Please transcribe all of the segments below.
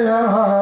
yeah.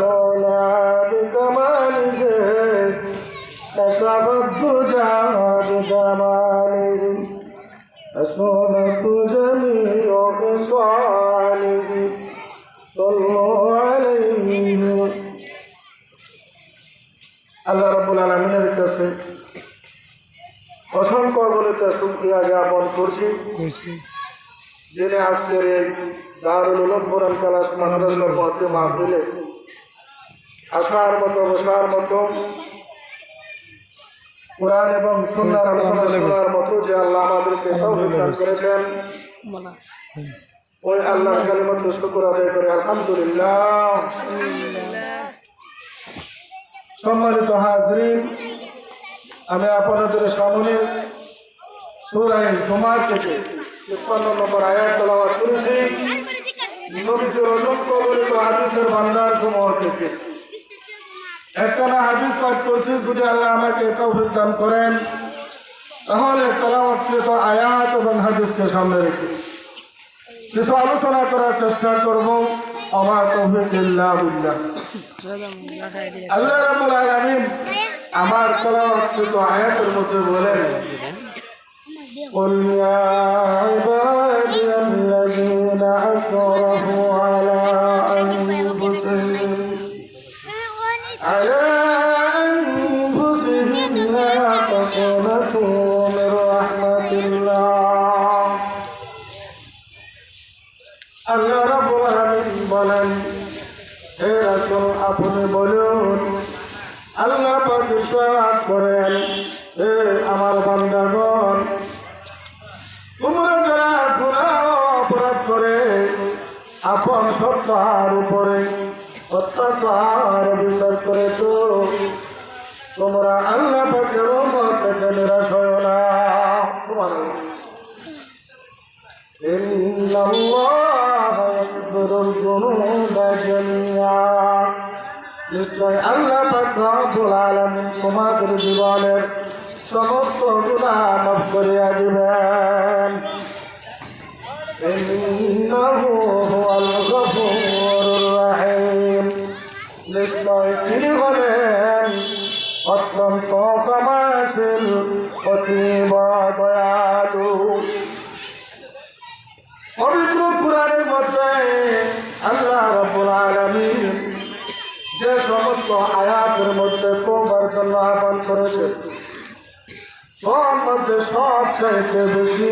শুক্রিয়া জ্ঞাপন করছি। যিনি আজকের এই দারুল উলুম কালাস মাদ্রাসার পথে মাহফিলে আসার মতো বসার মতো কোরআন এবং সুন্নার আলোচনা শোনার মতো যে আল্লাহ আমাদেরকে তৌফিক দান করেছেন ওই আল্লাহর কালিমাত শুকর আদায় করে আলহামদুলিল্লাহ। সম্মানিত হাজরিন আমি আপনাদের সামনে সুরাই জুমার থেকে তিপ্পান্ন নম্বর আয়াত তেলাওয়াত করেছি। নবীজির অসংখ্য বলিত হাদিসের ভান্ডার সমূহ থেকে একখানা হাদিস পাঠ করছি, যদি আল্লাহ আমাকে তৌফিক দান করেন, তাহলে তেলাওয়াতকৃত আয়াত এবং হাদিসকে সামনে রেখে কিছু আলোচনা করার চেষ্টা করব। আমার তৌফিক ইল্লাহ আল্লাহ রাব্বুল আলামিন আমার তেলাওয়াতকৃত আয়াতের মধ্যে বলেন قل يا عبادي الذين أسرفوا على أنفسهم على أنفسهم لا تقنطوا من رحمة الله আল্লাহ রাব্বুল আলামিন বলেন হে রাসূল আপনি বলুন আল্লাহ পাক ইরশাদ করেন হে আমার বান্দাগণ উপরে, আপন সব উপরে। অত্যাচার বিচার করে তো তোমরা আল্লাহ পাকের থেকে নিরাশ হয় না। তোমাদের জীবনের সমস্ত গুণা মাফ করিয়া দিবেন। ইন্নাহু হুয়াল গফুরুর রহিম নিশ্চয় তিনি হলেন অত্যন্ত ক্ষমাশীল অতীব দয়ালু পবিত্র পুরাণের মধ্যে আল্লাহ রব্বুল আলামিন যে সমস্ত আয়াতের মধ্যে তোমার জন্য আহ্বান করেছে তোর মধ্যে সবচাইতে বেশি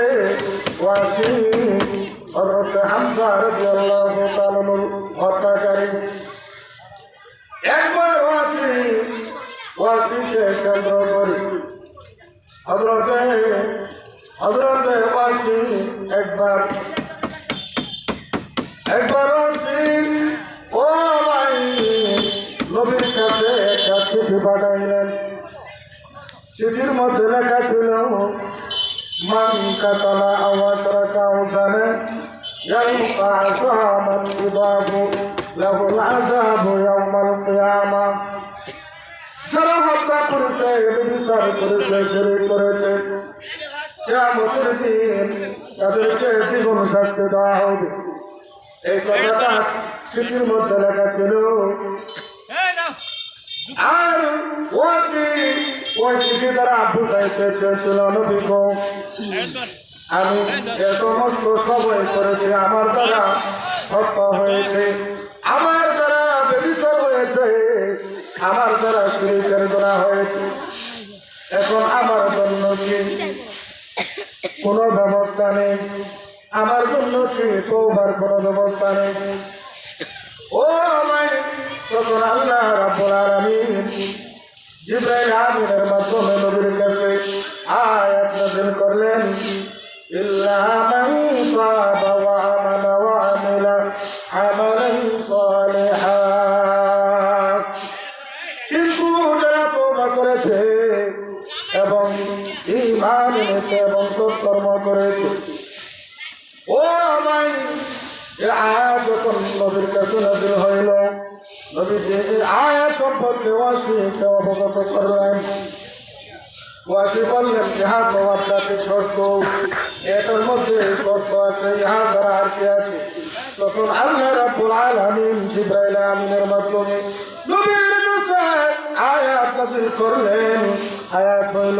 ওয়াসি হযরত হামজা রাদিয়াল্লাহু তাআলার হত্যাকারী একবার ওয়াসি ওয়াসিকে কেন্দ্র করে হযরত হযরত ওয়াসি একবার একবার ওয়াসি ও ভাই, নবীর কাছে একটা চিঠি পাঠাইলেন চিঠির মধ্যে লেখা ছিল মান কাতলা আওয়াজ রাখা ওখানে يلقى عصاما إضاب له العذاب يوم القيامة যারা হত্যা করেছে বিচার করেছে শরীর করেছে কেমতের দিন তাদেরকে দ্বিগুণ শাস্তি দেওয়া হবে এই কথাটা স্মৃতির মধ্যে লেখা ছিল আর চিঠি ওই চিঠি দ্বারা বুঝাইতে চেয়েছিল নবীগ আমি এ সমস্ত সবই করেছি, আমার দ্বারা হত্যা হয়েছে, আমার দ্বারা বেবিচার হয়েছে, আমার দ্বারা শিরিকের করা হয়েছে। এখন আমার জন্য কি কোনো ব্যবস্থা নেই? আমার জন্য কি তোবার কোনো ব্যবস্থা নেই? তখন আল্লাহ রাব্বুল আলামিন জিব্রাইল আমিনের মাধ্যমে নবীর কাছে আয়াত নাযিল করলেন ইল্লা মান তাবা ওয়া আমানা ওয়া আমিলা আমালান সালিহান কিন্তু যারা তওবা করেছে এবং ঈমান এনেছে এবং সৎকর্ম করেছে ও আমার এ আয়াত যখন নবীর কাছে নাজিল হইল নবী যে এই আয়াত সম্পর্কে ওয়াসিকে অবগত করলেন ওয়াসি বললেন, ইহা তোমার জাতি শর্ত। এটার মধ্যে শর্ত আছে, ইহা দ্বারা আর কি আছে? তখন আল্লাহ রাব্বুল আলামিন জিব্রাইল আমিনের মাধ্যমে নবীর কাছে আয়াত নাযিল করলেন। আয়াত হইল,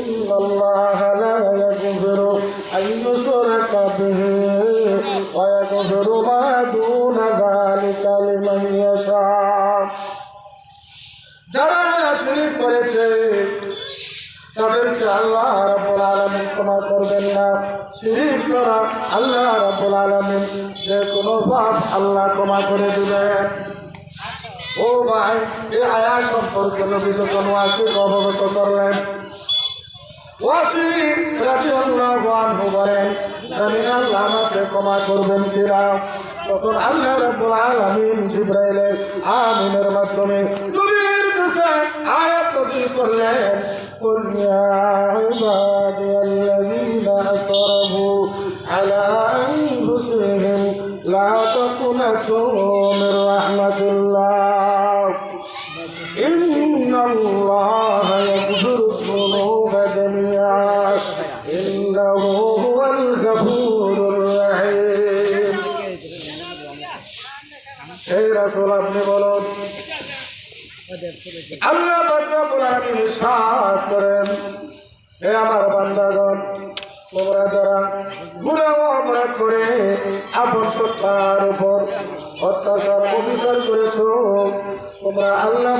ইন্নাল্লাহ লা ইয়াগফিরু আন ইউশরাকা বিহি প্রার্থনা করবেন না। শিরিক করা আল্লাহ রব্বুল আলমিন যে কোনো পাপ আল্লাহ ক্ষমা করে দিলেন ও ভাই, এই আয়া সম্পর্কে নবী যখন ওয়াসিক অবগত করলেন ওয়াসিক রাসিউল্লাহ গান হবেন জামিন আল্লাহ আমাকে ক্ষমা করবেন কিনা? তখন আল্লাহ রব্বুল আলমিন জিব্রাইলে আমিনের মাধ্যমে আয়াত করলেন কন্যা ইয়া الذين أسرفوا على أنفسهم لا تقنطوا من رحمة الله إن الله يغفر الذنوب جميعا إنه هو الغفور الرحيم এই রাসূল আপনি বলুন আল্লাহ রাব্বুল আলামিন ইরশাদ করেন হে আমার বান্দাগণ অত্যাচার অবিচার করেছ। তোমরা আল্লাহ